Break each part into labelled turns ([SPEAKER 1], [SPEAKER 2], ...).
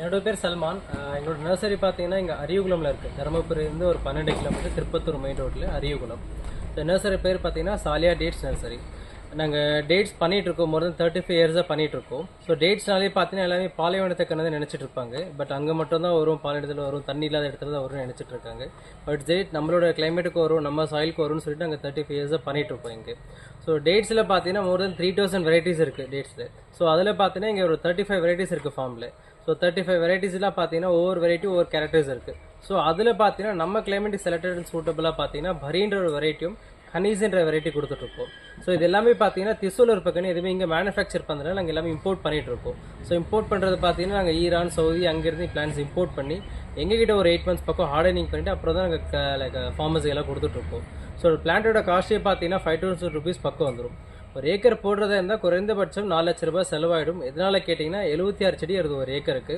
[SPEAKER 1] என்னோட பேர் சல்மான். எங்களோட நர்சரி பார்த்தீங்கன்னா இங்கே அரியகுளமில் இருக்குது தருமபுரிலேருந்து ஒரு பன்னெண்டு கிலோமீட்டர் திருப்பத்தூர் மெயின் ரோட்டில் அரியகுளம். இந்த நர்சரி பேர் பார்த்தீங்கன்னா சாலியா டேட்ஸ் நர்சரி நாங்கள் டேட்ஸ் பண்ணிகிட்ருக்கோம் இருக்கோம் மோர் தென் தேர்ட்டி ஃபைவ் இயர்ஸாக பண்ணிகிட்ருக்கோம் இருக்கோம் ஸோ டேட்ஸ்னாலே பார்த்தீங்கன்னா எல்லாமே பாலைவனத்தை கண்ணு நினச்சிட்டு இருப்பாங்க. பட் அங்கே மட்டும் தான் வரும் பாலைவனத்தில் வரும் தண்ணி இல்லாத இடத்துல தான் வரும்னு நினச்சிட்டு இருக்காங்க. பட் டேட் நம்மளோட கிளைமேட்டுக்கு வரும் நம்ம சாயிலுக்கு வரும்னு சொல்லிட்டு நாங்கள் தேர்ட்டி ஃபைவ் இயர்ஸாக பண்ணிகிட்ருக்கோம் இங்கே. ஸோ டேட்ஸில் பார்த்தீங்கன்னா more than three thousand varieties இருக்குது டேட்ஸில் ஸோ அதில் பார்த்தீங்கன்னா இங்கே ஒரு தேர்ட்டி ஃபைவ் வெரைட்டிஸ் இருக்குது ஃபார்மில் ஸோ தேர்ட்டி ஃபைவ் வெரைட்டிஸ்லாம் பார்த்தீங்கன்னா ஒவ்வொரு வெரைட்டி ஒவ்வொரு கேரக்டர்ஸ் இருக்குது ஸோ அதில் பார்த்தீங்கன்னா நம்ம கிளைமேட்டுக்கு செலக்டட் அண்ட் சூட்டபுளாக பார்த்தீங்கன்னா பரின்ற ஒரு வெரைட்டியும் ஹனீஸ்ன்ற வெரைட்டி கொடுத்துட்ருக்கோம் ஸோ இது எல்லாமே பார்த்தீங்கன்னா திசூல் இருப்பக்கன்னு எதுவுமே இங்கே மேனுஃபேக்சர் பண்ணுறதுனால நாங்கள் எல்லாமே இம்போர்ட் பண்ணிகிட்டு இருக்கோம். ஸோ இம்போர்ட் பண்ணுறது பார்த்தீங்கன்னா நாங்கள் ஈரான் சவுதி அங்கேருந்து பிளான்ஸ் இம்போர்ட் பண்ணி எங்ககிட்ட ஒரு எயிட் மந்த்ஸ் பக்கம் ஹார்டனிங் பண்ணிட்டு அப்புறம் தான் நாங்கள் லைக் ஃபார்மர்ஸ் எல்லாம் கொடுத்துட்ருக்கோம் ஸோ பிளான்ட்டோட காஸ்ட்டே பார்த்தீங்கன்னா ஃபைவ் தௌசண்ட் ருபீஸ் பக்கம் வந்துடும் ஒரு ஏக்கர் போடுறதா இருந்தால் குறைந்தபட்சம் நாலு லட்ச ரூபாய் செலவாயிடும். எதனால கேட்டிங்கன்னா எழுபத்தி ஆறு செடி வருது ஒரு ஏக்கருக்கு.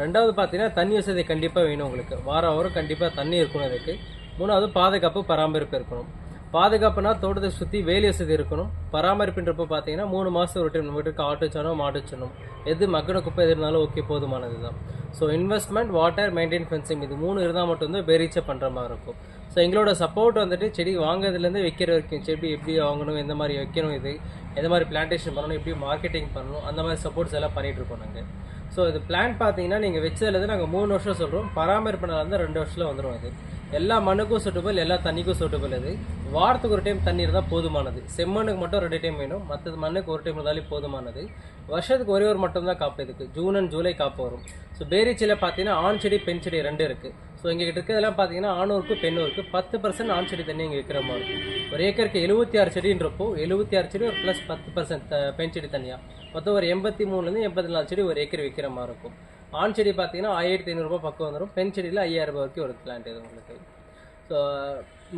[SPEAKER 1] ரெண்டாவது பார்த்தீங்கன்னா தண்ணி வசதி கண்டிப்பாக வேணும் உங்களுக்கு. வாரம் வாரம் கண்டிப்பாக தண்ணி இருக்கணும் இதுக்கு மூணாவது பாதுகாப்பு பராமரிப்பு இருக்கணும். பாதுகாப்புனா தோட்டத்தை சுற்றி வேலி வசதி இருக்கணும். பராமரிப்புன்றப்போ பார்த்தீங்கன்னா மூணு மாதம் ஒரு டைம் நம்ம வீட்டுக்கு ஆட்டுச்சனோ மாட்டுச்சனோ எது மக்கின குப்பை எது இருந்தாலும் ஓகே போதுமானது தான் so investment water maintain fencing இது மூணு இருந்தால் மட்டும்தான் பெரிச்சை பண்ணுற மாதிரி இருக்கும். ஸோ எங்களோட சப்போர்ட் வந்துட்டு செடி வாங்குறதுலேருந்து வைக்கிற வரைக்கும் செடி எப்படி வாங்கணும் எந்த மாதிரி வைக்கணும் இது எந்த மாதிரி பிளான்டேஷன் பண்ணணும் எப்படி மார்க்கெட்டிங் பண்ணணும் அந்த மாதிரி சப்போர்ட்ஸ் எல்லாம் பண்ணிகிட்டு இருக்கோம் நாங்கள் ஸோ இது பிளான் பார்த்தீங்கன்னா நீங்கள் வச்சதுலேருந்து நாங்கள் மூணு வருஷம் சொல்கிறோம் பராமரிப்புனால வந்து ரெண்டு வருஷத்தில் வந்துடும் அது. எல்லா மண்ணுக்கும் சூட்டபிள் எல்லா தண்ணிக்கும் சூட்டபிள் அது. வாரத்துக்கு ஒரு டைம் தண்ணி இருந்தால் போதுமானது. செம்மண்ணுக்கு மட்டும் ரெண்டு டைம் வேணும். மற்றது மண்ணுக்கு ஒரு டைம் இருந்தாலே போதுமானது. வருஷத்துக்கு ஒரே ஒரு மட்டும்தான் காப்பு இதுக்கு. ஜூன் அண்ட் ஜூலை காப்பு வரும். ஸோ பேரிச்சியில் பார்த்தீங்கன்னா ஆண் செடி பெண் செடி ரெண்டு இருக்குது ஸோ எங்ககிட்ட இருக்கிறதெல்லாம் பார்த்தீங்கன்னா ஆணூருக்கு பெண்ணூருக்கு பத்து பர்சன்ட் ஆண் செடி தண்ணி இங்கே விற்கிற மாதிரி இருக்கும் ஒரு ஏக்கருக்கு எழுபத்தி ஆறு செடின்றப்போ எழுபத்தி ஆறு செடி ஒரு ப்ளஸ் பத்து பர்சன்ட் பெண் செடி தனியாக மொத்தம் ஒரு எண்பத்தி மூணுலேருந்து எண்பத்தி நாலு செடி ஒரு ஏக்கர் விற்கிற மாதிரி இருக்கும். ஆண் செடி பார்த்தீங்கன்னா ஆயிரத்தி ஐநூறுரூபா பக்கம் வந்துடும் பெண் செடியில் ஐயாயிரம் வரைக்கும் ஒரு பிளான்ட் இது உங்களுக்கு. ஸோ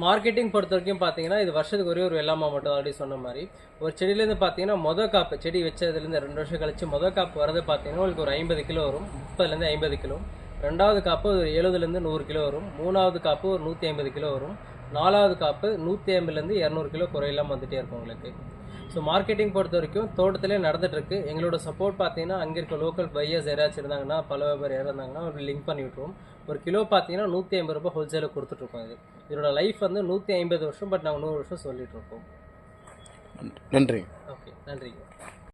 [SPEAKER 1] மார்க்கெட்டிங் பொறுத்த வரைக்கும் பார்த்தீங்கன்னா இது வருஷத்துக்கு ஒரே ஒரு வெள்ளாமா மட்டும் ஆல்ரெடி சொன்ன மாதிரி. ஒரு செடியிலேருந்து பார்த்தீங்கன்னா மொதல் காப்பு செடி வச்சதுலேருந்து ரெண்டு வருஷம் கழிச்சு மொதல் காப்பு வரது பார்த்தீங்கன்னா உங்களுக்கு ஒரு ஐம்பது கிலோ வரும். முப்பதுலேருந்து ஐம்பது கிலோ. ரெண்டாவது காப்பு ஒரு எழுபதுலேருந்து நூறு கிலோ வரும். மூணாவது காப்பு ஒரு நூற்றி ஐம்பது கிலோ வரும். நாலாவது காப்பு நூற்றி ஐம்பதுலேருந்து இரநூறு கிலோ குறையெல்லாம் வந்துகிட்டே இருக்கும் உங்களுக்கு. ஸோ மார்க்கெட்டிங் பொறுத்த வரைக்கும் தோட்டத்திலே நடந்துட்டு இருக்கு எங்களோட சப்போர்ட் பார்த்தீங்கன்னா அங்கே இருக்க லோக்கல் பையர்ஸ் யாராச்சும் இருந்தாங்கன்னா பல வியாபாரம் யாராவது இருந்தாங்கன்னா ஒரு லிங்க் பண்ணி விட்ருவோம் ஒரு கிலோ பார்த்தீங்கன்னா நூற்றி ஐம்பது ரூபாய் ஹோல்சேலில் கொடுத்துட்ருக்கோம் இது. இதோட லைஃப் வந்து நூற்றி ஐம்பது வருஷம் பட் நாங்கள் நூறு வருஷம் சொல்லிட்டு இருக்கோம்
[SPEAKER 2] நன்றி.
[SPEAKER 1] ஓகே நன்றி